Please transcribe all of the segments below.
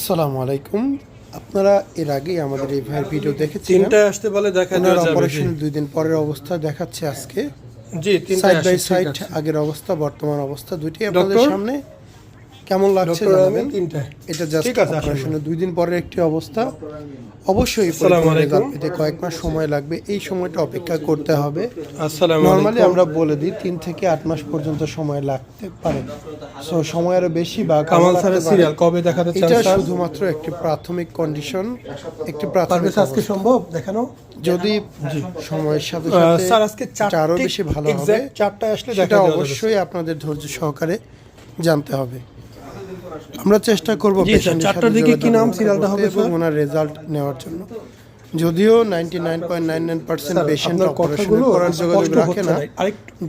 আসসালামু আলাইকুম। আপনারা এর আগেই আমাদের এই ভাইয়ের ভিডিও দেখেছেন তিনটা আসতে বলে দেখা যাবে। অপারেশনের দুই দিন পরের অবস্থা দেখাচ্ছে আজকে। জি তিনটা সাইড বাই সাইড আগের অবস্থা বর্তমান অবস্থা দুইটাই আপনাদের সামনে। কেমন লাগছে জানাবেন? তিনটায়। এটা জাস্ট ঠিক আছে। অপারেশনের দুই দিন পরের একটি অবস্থা। অবশ্যই পেতে কয়েক মাস সময় লাগবে। এই সময়টা অপেক্ষা করতে হবে। আসসালামু নর্মালি আমরা বলে দিই তিন থেকে আট মাস পর্যন্ত সময় লাগতে পারে। সো সময় আরও বেশি বা কামাল স্যারের সিরিয়াল কবে দেখাতে চান এটা শুধুমাত্র একটি প্রাথমিক কন্ডিশন একটি প্রাথমিক আজকে সম্ভব? দেখানো? যদি সময়ের সাথে সাথে স্যার আজকে আরও বেশি ভালো হবে। চারটায় আসলে দেখা সেটা অবশ্যই আপনাদের ধৈর্য সহকারে জানতে হবে। আমরা চেষ্টা করব চারটার দিকে কি নাম সিরিয়ালটা হবে? ওনার রেজাল্ট নেওয়ার জন্য যদিও ninety nine point nine nine percent patient operation করার যোগাযোগ রাখে না।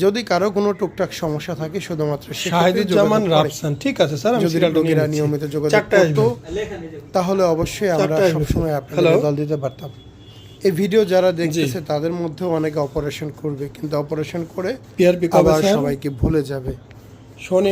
যদি কারও কোনো টুকটাক সমস্যা থাকে শুধুমাত্র শাহিদুজ্জামান রাফসান ঠিক আছে স্যার যদি রোগীরা নিয়মিত যোগাযোগ করতো তাহলে অবশ্যই আমরা। সবসময় আপনাদের? রেজাল্ট দিতে পারতাম এই ভিডিও যারা দেখতেছে তাদের মধ্যেও অনেকে অপারেশন করবে কিন্তু অপারেশন করে আবার? সবাইকে ভুলে যাবে শনি